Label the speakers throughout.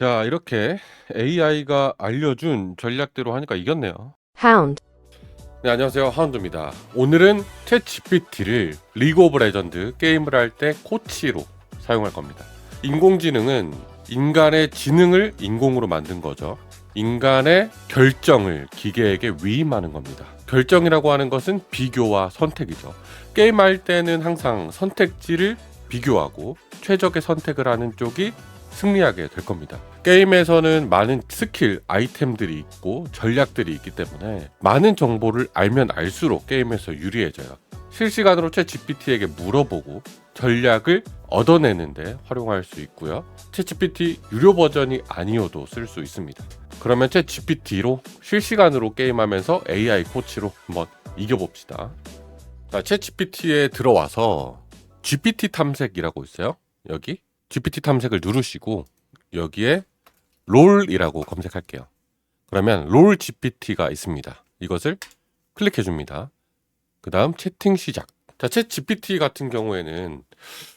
Speaker 1: 자, 이렇게 AI가 알려준 전략대로 하니까 이겼네요.
Speaker 2: hound,
Speaker 1: 네, 안녕하세요. 하운드입니다. 오늘은 챗 GPT를 리그 오브 레전드 게임을 할 때 코치로 사용할 겁니다. 인공지능은 인간의 지능을 인공으로 만든 거죠. 인간의 결정을 기계에게 위임하는 겁니다. 결정이라고 하는 것은 비교와 선택이죠. 게임할 때는 항상 선택지를 비교하고 최적의 선택을 하는 쪽이 승리하게 될 겁니다. 게임에서는 많은 스킬, 아이템들이 있고 전략들이 있기 때문에 많은 정보를 알면 알수록 게임에서 유리해져요. 실시간으로 챗 GPT에게 물어보고 전략을 얻어내는데 활용할 수 있고요. 챗 GPT 유료 버전이 아니어도 쓸 수 있습니다. 그러면 챗 GPT로 실시간으로 게임하면서 AI 코치로 한번 이겨봅시다. 자, 챗 GPT에 들어와서 GPT 탐색이라고 있어요. 여기 GPT 탐색을 누르시고 여기에 롤이라고 검색할게요. 그러면 롤 GPT가 있습니다. 이것을 클릭해 줍니다. 그 다음 채팅 시작. 자, 챗 GPT 같은 경우에는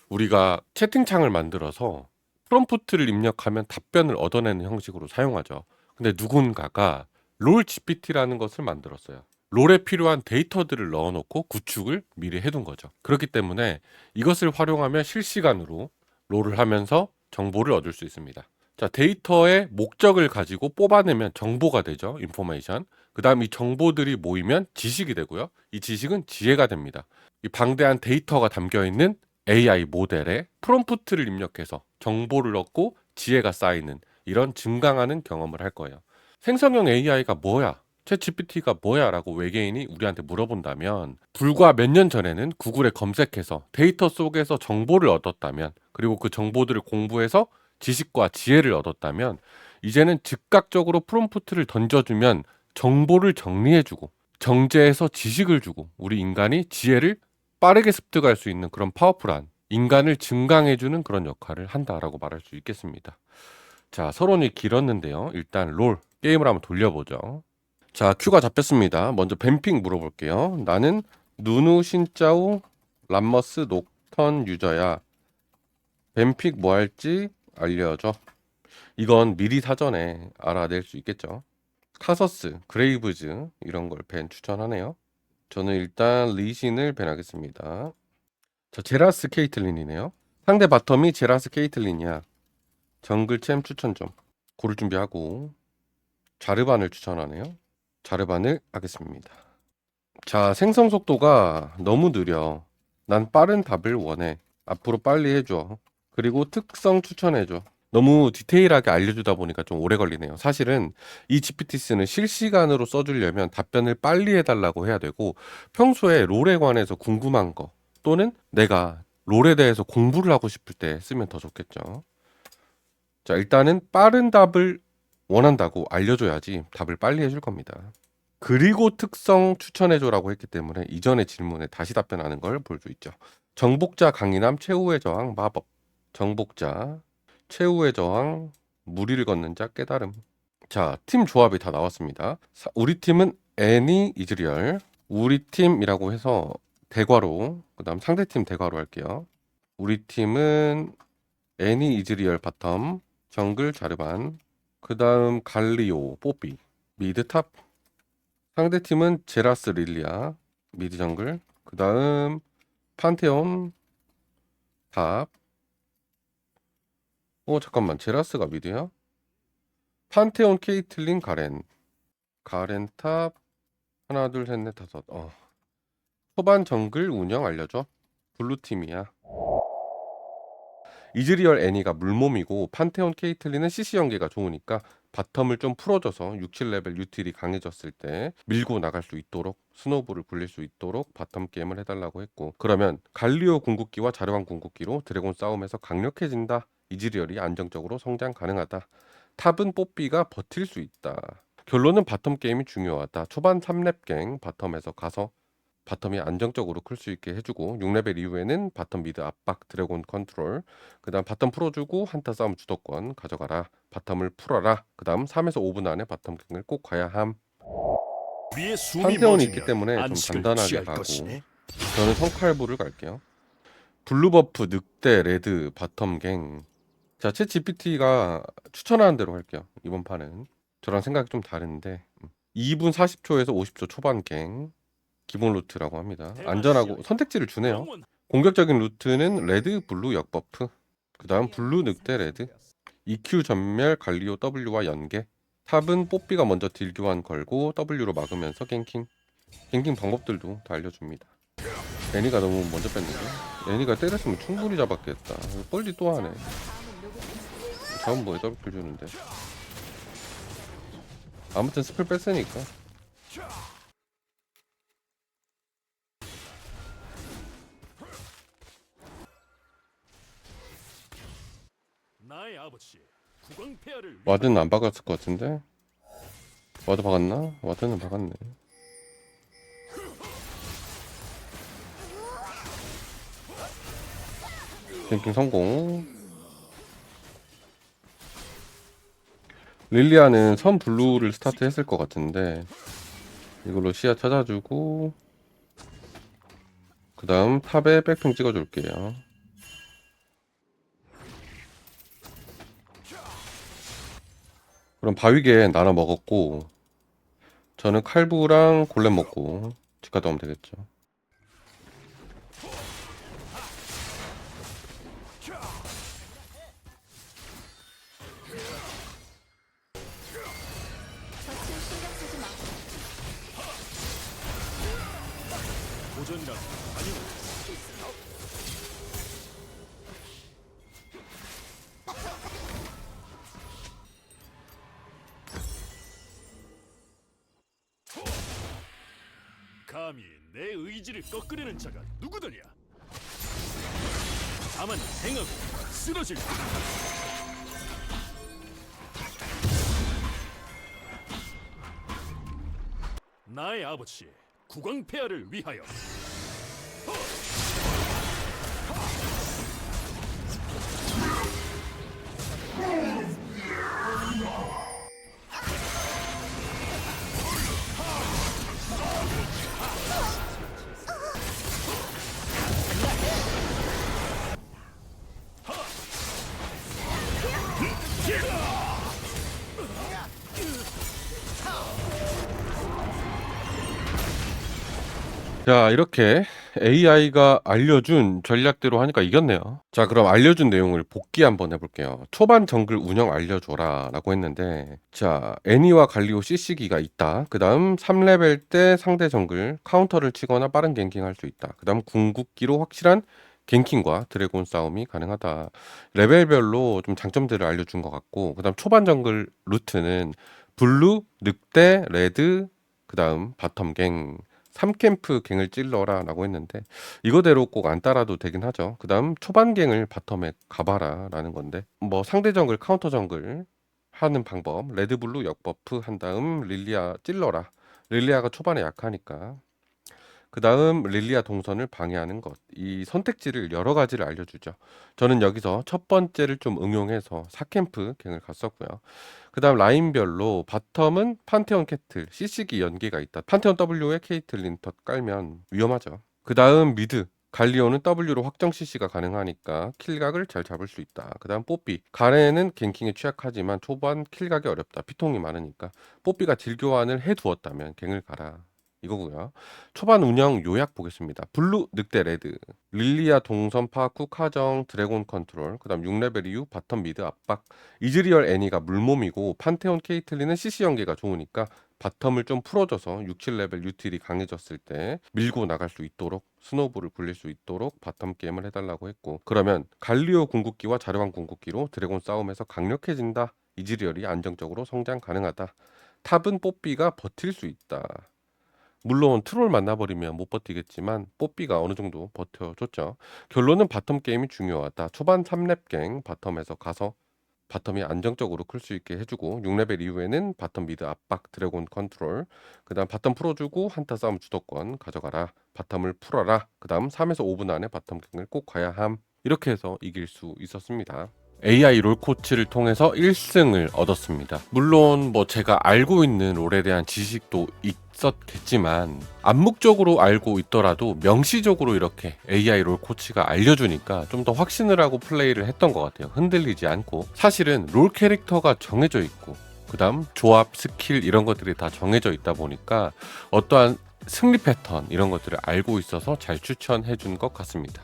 Speaker 1: 우리가 채팅창을 만들어서 프롬프트를 입력하면 답변을 얻어내는 형식으로 사용하죠. 근데 누군가가 롤 GPT라는 것을 만들었어요. 롤에 필요한 데이터들을 넣어놓고 구축을 미리 해둔 거죠. 그렇기 때문에 이것을 활용하면 실시간으로 롤을 하면서 정보를 얻을 수 있습니다. 자, 데이터의 목적을 가지고 뽑아내면 정보가 되죠. 인포메이션. 그다음 이 정보들이 모이면 지식이 되고요. 이 지식은 지혜가 됩니다. 이 방대한 데이터가 담겨 있는 AI 모델에 프롬프트를 입력해서 정보를 얻고 지혜가 쌓이는 이런 증강하는 경험을 할 거예요. 생성형 AI가 뭐야? 챗 GPT가 뭐야라고 외계인이 우리한테 물어본다면 불과 몇 년 전에는 구글에 검색해서 데이터 속에서 정보를 얻었다면 그리고 그 정보들을 공부해서 지식과 지혜를 얻었다면 이제는 즉각적으로 프롬프트를 던져주면 정보를 정리해주고 정제해서 지식을 주고 우리 인간이 지혜를 빠르게 습득할 수 있는 그런 파워풀한 인간을 증강해주는 그런 역할을 한다라고 말할 수 있겠습니다. 자, 서론이 길었는데요. 일단 롤 게임을 한번 돌려보죠. 자, 큐가 잡혔습니다. 먼저 뱀핑 물어볼게요. 나는 누누 신짜우 람머스 녹턴 유저야. 뱀픽 뭐 할지 알려줘. 이건 미리 사전에 알아낼 수 있겠죠. 카서스, 그레이브즈 이런 걸 밴 추천하네요. 저는 일단 리신을 밴하겠습니다. 자, 제라스 케이틀린이네요. 상대 바텀이 제라스 케이틀린이야. 정글 챔 추천 좀 고를 준비하고 자르반을 추천하네요. 자르반을 하겠습니다. 자, 생성 속도가 너무 느려. 난 빠른 답을 원해. 앞으로 빨리 해줘. 그리고 특성 추천해줘. 너무 디테일하게 알려주다 보니까 좀 오래 걸리네요. 사실은 이 GPT스는 실시간으로 써주려면 답변을 빨리 해달라고 해야 되고 평소에 롤에 관해서 궁금한 거 또는 내가 롤에 대해서 공부를 하고 싶을 때 쓰면 더 좋겠죠. 자, 일단은 빠른 답을 원한다고 알려줘야지 답을 빨리 해줄 겁니다. 그리고 특성 추천해줘라고 했기 때문에 이전의 질문에 다시 답변하는 걸 볼 수 있죠. 정복자 강인함 최후의 저항 마법 정복자 최후의 저항 무리를 걷는 자 깨달음 자 팀 조합이 다 나왔습니다. 사- 우리 팀은 애니 이즈리얼 우리 팀이라고 해서 대괄호 그 다음 상대 팀 대괄호 할게요. 우리 팀은 애니 이즈리얼 바텀 정글 자르반 그 다음 갈리오 뽀삐 미드 탑 상대 팀은 제라스 릴리아 미드 정글 그 다음 판테온 탑 어, 잠깐만. 제라스가 미드야? 판테온, 케이틀린, 가렌. 가렌 탑. 하나, 둘, 셋, 넷, 다섯. 어. 초반 정글 운영 알려줘. 블루팀이야. 이즈리얼 애니가 물몸이고 판테온 케이틀린은 CC 연계가 좋으니까 바텀을 좀 풀어줘서 6, 7레벨 유틸이 강해졌을 때 밀고 나갈 수 있도록 스노우볼을 굴릴 수 있도록 바텀 게임을 해달라고 했고 그러면 갈리오 궁극기와 자르반 궁극기로 드래곤 싸움에서 강력해진다. 이즈리얼이 안정적으로 성장 가능하다. 탑은 뽀삐가 버틸 수 있다. 결론은 바텀 게임이 중요하다. 초반 3렙 갱 바텀에서 가서 바텀이 안정적으로 클 수 있게 해주고 6레벨 이후에는 바텀 미드 압박 드래곤 컨트롤 그 다음 바텀 풀어주고 한타 싸움 주도권 가져가라 바텀을 풀어라 그 다음 3에서 5분 안에 바텀 갱을 꼭 가야 함 판테온이
Speaker 3: 멎으면
Speaker 1: 있기 때문에 좀
Speaker 3: 취할
Speaker 1: 가고. 저는 성칼부를 갈게요 블루 버프 늑대 레드 바텀 갱자 자, 챗 GPT가 추천하는 대로 할게요. 이번 판은 저랑 생각이 좀 다른데 음. 2분 40초에서 50초 초반 갱 기본 루트라고 합니다. 안전하고 선택지를 주네요. 공격적인 루트는 레드, 블루 역버프. 그 다음 블루, 늑대, 레드. EQ 전멸, 갈리오 W와 연계. 탑은 뽀삐가 먼저 딜 교환 걸고 W로 막으면서 갱킹. 갱킹 방법들도 다 알려줍니다. 애니가 너무 먼저 뺐는데. 애니가 때렸으면 충분히 잡았겠다. 뻘리 또 하네. 다음 뭐에 더블킬 주는데. 아무튼 스펠 뺐으니까.
Speaker 3: 나의 아버지 국왕 폐하를
Speaker 1: 와드는 안 박았을 것 같은데. 와드 박았나? 와드는 박았네. 뱅킹 성공. 릴리아는 선 블루를 스타트 했을 것 같은데 이걸로 시야 찾아주고 그 다음 탑에 백핑 찍어줄게요. 그럼 바위개 나눠 먹었고 저는 칼부랑 골렘 먹고 집 갔다 오면 되겠죠.
Speaker 3: 도전이라 아니오 감히 내 의지를 꺾으려는 자가 누구더냐? 다만 행하고 쓰러질 뿐. 나의 아버지 국왕 폐하를 위하여
Speaker 1: 자, 이렇게 AI가 알려준 전략대로 하니까 이겼네요. 자, 그럼 알려준 내용을 복기 한번 해볼게요. 초반 정글 운영 알려줘라 라고 했는데, 자, 애니와 갈리오 CC기가 있다. 그 다음 3레벨 때 상대 정글 카운터를 치거나 빠른 갱킹 할 수 있다. 그 다음 궁극기로 확실한 갱킹과 드래곤 싸움이 가능하다. 레벨별로 좀 장점들을 알려준 것 같고, 그 다음 초반 정글 루트는 블루, 늑대, 레드, 그 다음 바텀 갱, 3캠프 갱을 찔러라 라고 했는데 이거대로 꼭 안 따라도 되긴 하죠. 그 다음 초반 갱을 바텀에 가봐라 라는 건데 뭐 상대 정글 카운터 정글 하는 방법 레드블루 역버프 한 다음 릴리아 찔러라 릴리아가 초반에 약하니까 그 다음 릴리아 동선을 방해하는 것 이 선택지를 여러 가지를 알려주죠. 저는 여기서 첫 번째를 좀 응용해서 4캠프 갱을 갔었고요. 그 다음 라인별로 바텀은 판테온 캐틀, CC기 연계가 있다. 판테온 W에 케이틀린 덧 깔면 위험하죠. 그 다음 미드, 갈리오는 W로 확정 CC가 가능하니까 킬각을 잘 잡을 수 있다. 그 다음 뽀삐, 가렌은 갱킹에 취약하지만 초반 킬각이 어렵다. 피통이 많으니까 뽀삐가 딜 교환을 해두었다면 갱을 가라. 이거고요. 초반 운영 요약 보겠습니다. 블루, 늑대, 레드, 릴리아 동선 파쿠, 카정, 드래곤 컨트롤, 그 다음 6레벨 이후 바텀 미드 압박, 이즈리얼 애니가 물몸이고 판테온 케이틀리는 CC 연계가 좋으니까 바텀을 좀 풀어줘서 6, 7레벨 유틸이 강해졌을 때 밀고 나갈 수 있도록 스노우볼을 굴릴 수 있도록 바텀 게임을 해달라고 했고 그러면 갈리오 궁극기와 자르왕 궁극기로 드래곤 싸움에서 강력해진다. 이즈리얼이 안정적으로 성장 가능하다. 탑은 뽀삐가 버틸 수 있다. 물론 트롤 만나버리면 못 버티겠지만 뽀삐가 어느 정도 버텨줬죠. 결론은 바텀 게임이 중요하다. 초반 3렙 갱 바텀에서 가서 바텀이 안정적으로 클 수 있게 해주고 6레벨 이후에는 바텀 미드 압박 드래곤 컨트롤 그 다음 바텀 풀어주고 한타 싸움 주도권 가져가라 바텀을 풀어라 그 다음 3에서 5분 안에 바텀 갱을 꼭 가야 함 이렇게 해서 이길 수 있었습니다 AI 롤 코치를 통해서 1승을 얻었습니다. 물론 뭐 제가 알고 있는 롤에 대한 지식도 있었겠지만 암묵적으로 알고 있더라도 명시적으로 이렇게 AI 롤 코치가 알려주니까 좀 더 확신을 하고 플레이를 했던 것 같아요. 흔들리지 않고 사실은 롤 캐릭터가 정해져 있고 그다음 조합 스킬 이런 것들이 다 정해져 있다 보니까 어떠한 승리 패턴 이런 것들을 알고 있어서 잘 추천해 준 것 같습니다.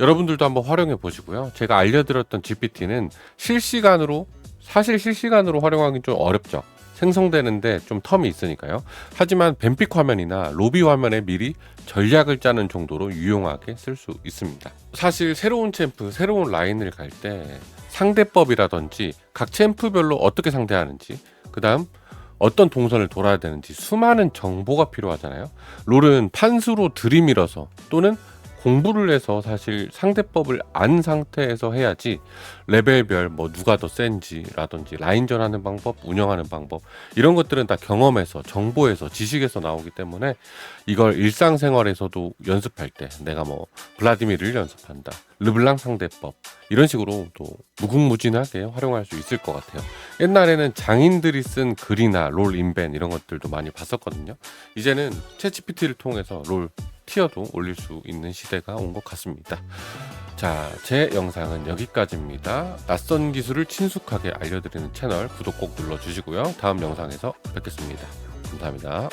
Speaker 1: 여러분들도 한번 활용해 보시고요. 제가 알려드렸던 GPT는 실시간으로 사실 실시간으로 활용하기 좀 어렵죠. 생성되는데 좀 텀이 있으니까요. 하지만 뱀픽 화면이나 로비 화면에 미리 전략을 짜는 정도로 유용하게 쓸 수 있습니다. 사실 새로운 챔프, 새로운 라인을 갈 때 상대법이라든지 각 챔프별로 어떻게 상대하는지, 그 다음 어떤 동선을 돌아야 되는지 수많은 정보가 필요하잖아요. 롤은 판수로 들이밀어서 또는 공부를 해서 사실 상대법을 안 상태에서 해야지 레벨별 뭐 누가 더 센지라든지 라인전 하는 방법, 운영하는 방법 이런 것들은 다 경험에서 정보에서 지식에서 나오기 때문에 이걸 일상생활에서도 연습할 때 내가 뭐 블라디미르를 연습한다. 르블랑 상대법 이런 식으로 또 무궁무진하게 활용할 수 있을 것 같아요. 옛날에는 장인들이 쓴 글이나 롤 인벤 이런 것들도 많이 봤었거든요. 이제는 챗GPT를 통해서 롤 티어도 올릴 수 있는 시대가 온 것 같습니다. 자, 제 영상은 여기까지입니다. 낯선 기술을 친숙하게 알려드리는 채널 구독 꼭 눌러주시고요. 다음 영상에서 뵙겠습니다. 감사합니다.